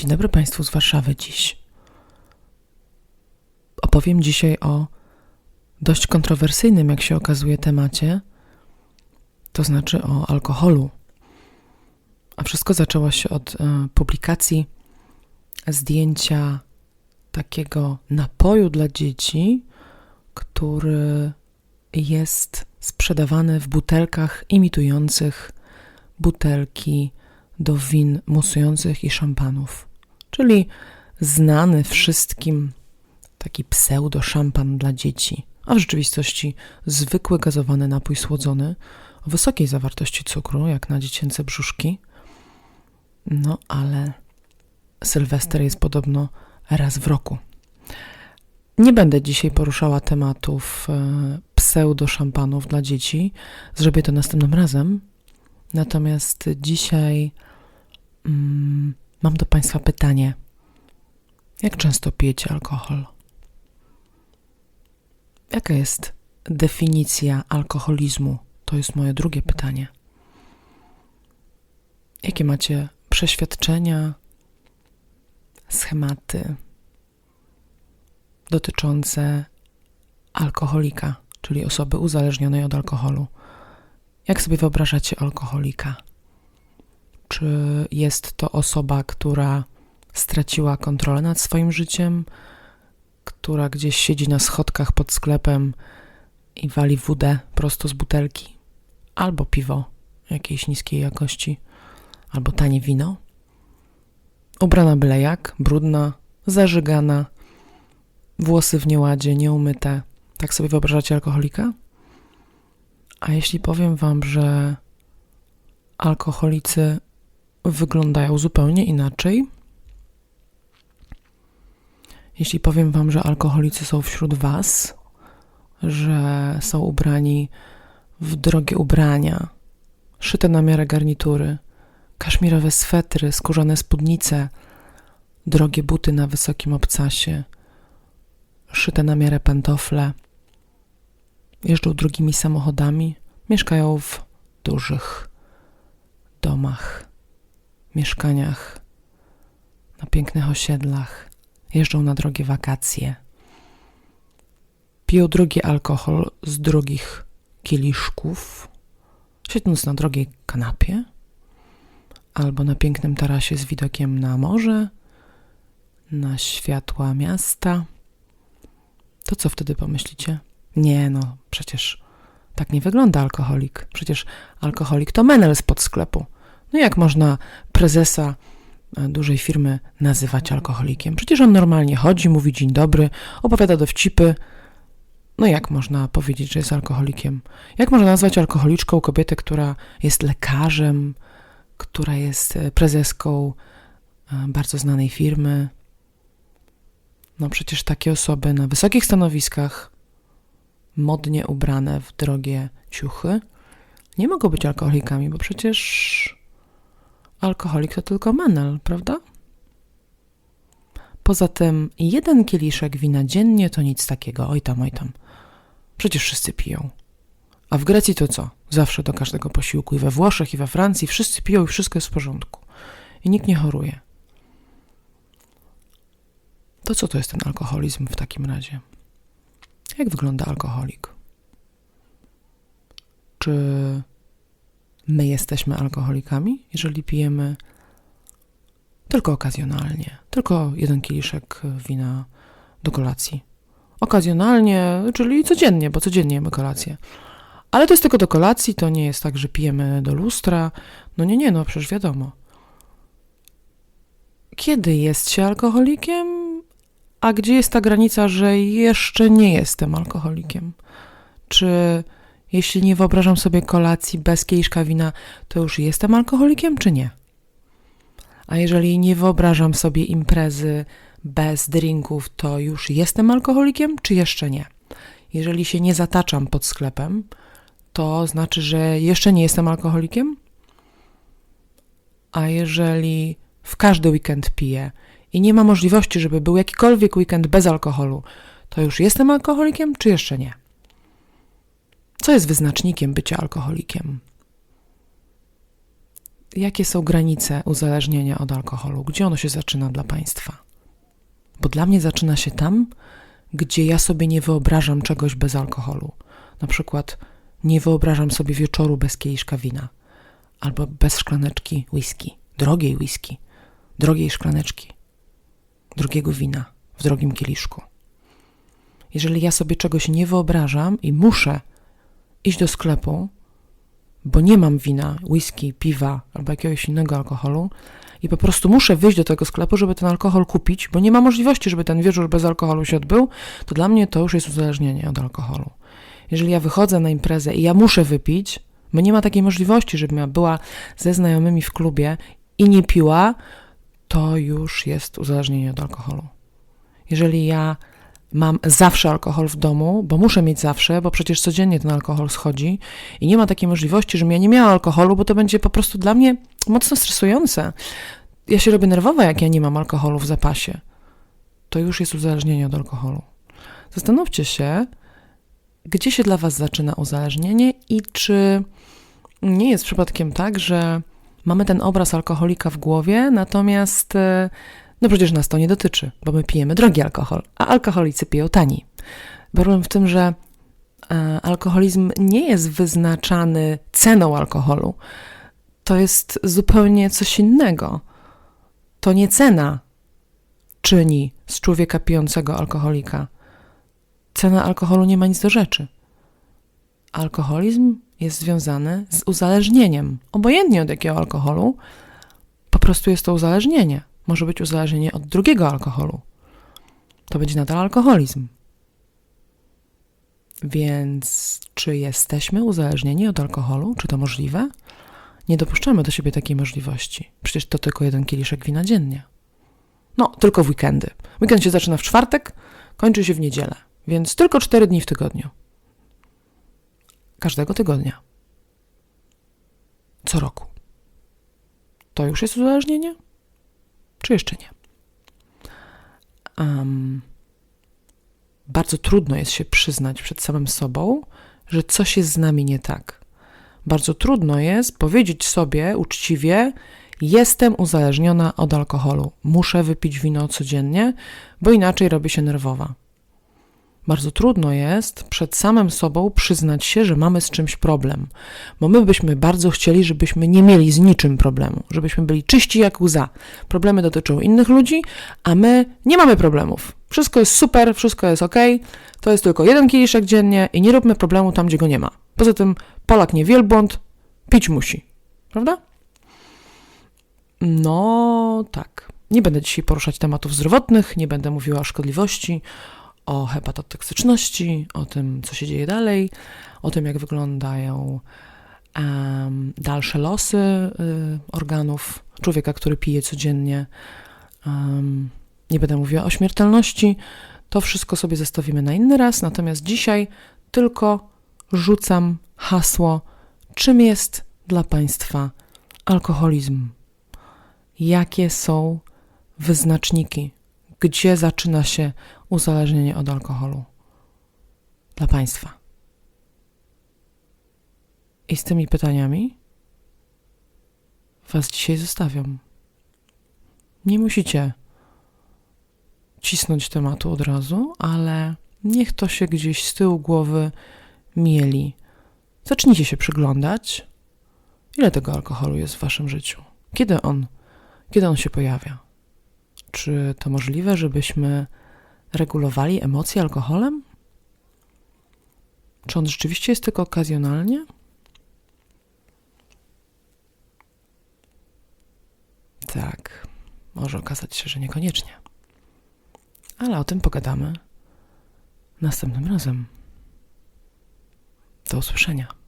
Dzień dobry Państwu z Warszawy dziś. Opowiem dzisiaj o dość kontrowersyjnym, jak się okazuje, temacie, to znaczy o alkoholu. A wszystko zaczęło się od e, publikacji zdjęcia takiego napoju dla dzieci, który jest sprzedawany w butelkach imitujących butelki do win musujących i szampanów. Czyli znany wszystkim taki pseudo-szampan dla dzieci, a w rzeczywistości zwykły gazowany napój słodzony o wysokiej zawartości cukru, jak na dziecięce brzuszki. No ale Sylwester jest podobno raz w roku. Nie będę dzisiaj poruszała tematów e, pseudo-szampanów dla dzieci. Zrobię to następnym razem. Natomiast dzisiaj mm, mam do Państwa pytanie. Jak często pijecie alkohol? Jaka jest definicja alkoholizmu? To jest moje drugie pytanie. Jakie macie przeświadczenia, schematy dotyczące alkoholika, czyli osoby uzależnionej od alkoholu? Jak sobie wyobrażacie alkoholika? Czy jest to osoba, która straciła kontrolę nad swoim życiem, która gdzieś siedzi na schodkach pod sklepem i wali wódę prosto z butelki, albo piwo jakiejś niskiej jakości, albo tanie wino? Ubrana byle jak, brudna, zażygana, włosy w nieładzie, nieumyte. Tak sobie wyobrażacie alkoholika? A jeśli powiem wam, że alkoholicy wyglądają zupełnie inaczej, jeśli powiem wam, że alkoholicy są wśród was, że są ubrani w drogie ubrania, szyte na miarę garnitury, kaszmirowe swetry, skórzane spódnice, drogie buty na wysokim obcasie, szyte na miarę pantofle, jeżdżą drugimi samochodami, mieszkają w dużych domach, mieszkaniach, na pięknych osiedlach, jeżdżą na drogie wakacje, piją drogi alkohol z drogich kieliszków, siedząc na drogiej kanapie albo na pięknym tarasie z widokiem na morze, na światła miasta. To co wtedy pomyślicie? Nie, no przecież tak nie wygląda alkoholik. Przecież alkoholik to menel spod sklepu. No jak można prezesa e, dużej firmy nazywać alkoholikiem? Przecież on normalnie chodzi, mówi dzień dobry, opowiada dowcipy. No jak można powiedzieć, że jest alkoholikiem? Jak można nazwać alkoholiczką kobietę, która jest lekarzem, która jest e, prezeską e, bardzo znanej firmy? No przecież takie osoby na wysokich stanowiskach modnie ubrane w drogie ciuchy, nie mogą być alkoholikami, bo przecież alkoholik to tylko menel, prawda? Poza tym jeden kieliszek wina dziennie to nic takiego, oj tam, oj tam. Przecież wszyscy piją. A w Grecji to co? Zawsze do każdego posiłku. I we Włoszech, i we Francji wszyscy piją i wszystko jest w porządku. I nikt nie choruje. To co to jest ten alkoholizm w takim razie? Jak wygląda alkoholik? Czy my jesteśmy alkoholikami, jeżeli pijemy tylko okazjonalnie, tylko jeden kieliszek wina do kolacji? Okazjonalnie, czyli codziennie, bo codziennie jemy kolację. Ale to jest tylko do kolacji, to nie jest tak, że pijemy do lustra. No nie, nie, no przecież wiadomo. Kiedy jest się alkoholikiem? A gdzie jest ta granica, że jeszcze nie jestem alkoholikiem? Czy jeśli nie wyobrażam sobie kolacji bez kieliszka wina, to już jestem alkoholikiem, czy nie? A jeżeli nie wyobrażam sobie imprezy bez drinków, to już jestem alkoholikiem, czy jeszcze nie? Jeżeli się nie zataczam pod sklepem, to znaczy, że jeszcze nie jestem alkoholikiem? A jeżeli w każdy weekend piję i nie ma możliwości, żeby był jakikolwiek weekend bez alkoholu, to już jestem alkoholikiem, czy jeszcze nie? Co jest wyznacznikiem bycia alkoholikiem? jakie są granice uzależnienia od alkoholu? Gdzie ono się zaczyna dla Państwa? Bo dla mnie zaczyna się tam, gdzie ja sobie nie wyobrażam czegoś bez alkoholu. Na przykład nie wyobrażam sobie wieczoru bez kieliszka wina albo bez szklaneczki whisky, drogiej whisky, drogiej szklaneczki, drogiego wina w drogim kieliszku. Jeżeli ja sobie czegoś nie wyobrażam i muszę iść do sklepu, bo nie mam wina, whisky, piwa albo jakiegoś innego alkoholu i po prostu muszę wyjść do tego sklepu, żeby ten alkohol kupić, bo nie ma możliwości, żeby ten wieczór bez alkoholu się odbył, to dla mnie to już jest uzależnienie od alkoholu. Jeżeli ja wychodzę na imprezę i ja muszę wypić, bo nie ma takiej możliwości, żebym ja była ze znajomymi w klubie i nie piła, to już jest uzależnienie od alkoholu. Jeżeli ja mam zawsze alkohol w domu, bo muszę mieć zawsze, bo przecież codziennie ten alkohol schodzi i nie ma takiej możliwości, żebym ja nie miała alkoholu, bo to będzie po prostu dla mnie mocno stresujące. Ja się robię nerwowa, jak ja nie mam alkoholu w zapasie. To już jest uzależnienie od alkoholu. Zastanówcie się, gdzie się dla Was zaczyna uzależnienie i czy nie jest przypadkiem tak, że mamy ten obraz alkoholika w głowie, natomiast e, no przecież nas to nie dotyczy, bo my pijemy drogi alkohol, a alkoholicy piją tani. Problem w tym, że e, alkoholizm nie jest wyznaczany ceną alkoholu. To jest zupełnie coś innego. To nie cena czyni z człowieka pijącego alkoholika. Cena alkoholu nie ma nic do rzeczy. Alkoholizm jest związany z uzależnieniem. Obojętnie od jakiego alkoholu, po prostu jest to uzależnienie może być uzależnienie od drugiego alkoholu. To będzie nadal alkoholizm. Więc czy jesteśmy uzależnieni od alkoholu? Czy to możliwe? Nie dopuszczamy do siebie takiej możliwości. Przecież to tylko jeden kieliszek wina dziennie. No, tylko w weekendy. Weekend się zaczyna w czwartek, kończy się w niedzielę, więc tylko cztery dni w tygodniu. Każdego tygodnia. Co roku. To już jest uzależnienie? Czy jeszcze nie? Um, bardzo trudno jest się przyznać przed samym sobą, że coś jest z nami nie tak. Bardzo trudno jest powiedzieć sobie uczciwie: Jestem uzależniona od alkoholu, muszę wypić wino codziennie, bo inaczej robię się nerwowa. Bardzo trudno jest przed samym sobą przyznać się, że mamy z czymś problem, bo my byśmy bardzo chcieli, żebyśmy nie mieli z niczym problemu, żebyśmy byli czyści jak łza. Problemy dotyczą innych ludzi, a my nie mamy problemów. Wszystko jest super, wszystko jest ok, to jest tylko jeden kieliszek dziennie i nie róbmy problemu tam, gdzie go nie ma. Poza tym Polak nie wielbłąd, pić musi, prawda? No tak. Nie będę dzisiaj poruszać tematów zdrowotnych, nie będę mówiła o szkodliwości, o hepatotoksyczności, o tym, co się dzieje dalej, o tym, jak wyglądają um, dalsze losy y, organów człowieka, który pije codziennie. Um, nie będę mówiła o śmiertelności. To wszystko sobie zostawimy na inny raz, natomiast dzisiaj tylko rzucam hasło, czym jest dla Państwa alkoholizm. Jakie są wyznaczniki, gdzie zaczyna się uzależnienie od alkoholu dla Państwa. I z tymi pytaniami Was dzisiaj zostawiam. Nie musicie cisnąć tematu od razu, ale niech to się gdzieś z tyłu głowy mieli. Zacznijcie się przyglądać, ile tego alkoholu jest w Waszym życiu. Kiedy on, kiedy on się pojawia? Czy to możliwe, żebyśmy regulowali emocje alkoholem? Czy on rzeczywiście jest tylko okazjonalnie? Tak, może okazać się, że niekoniecznie. Ale o tym pogadamy następnym razem. Do usłyszenia.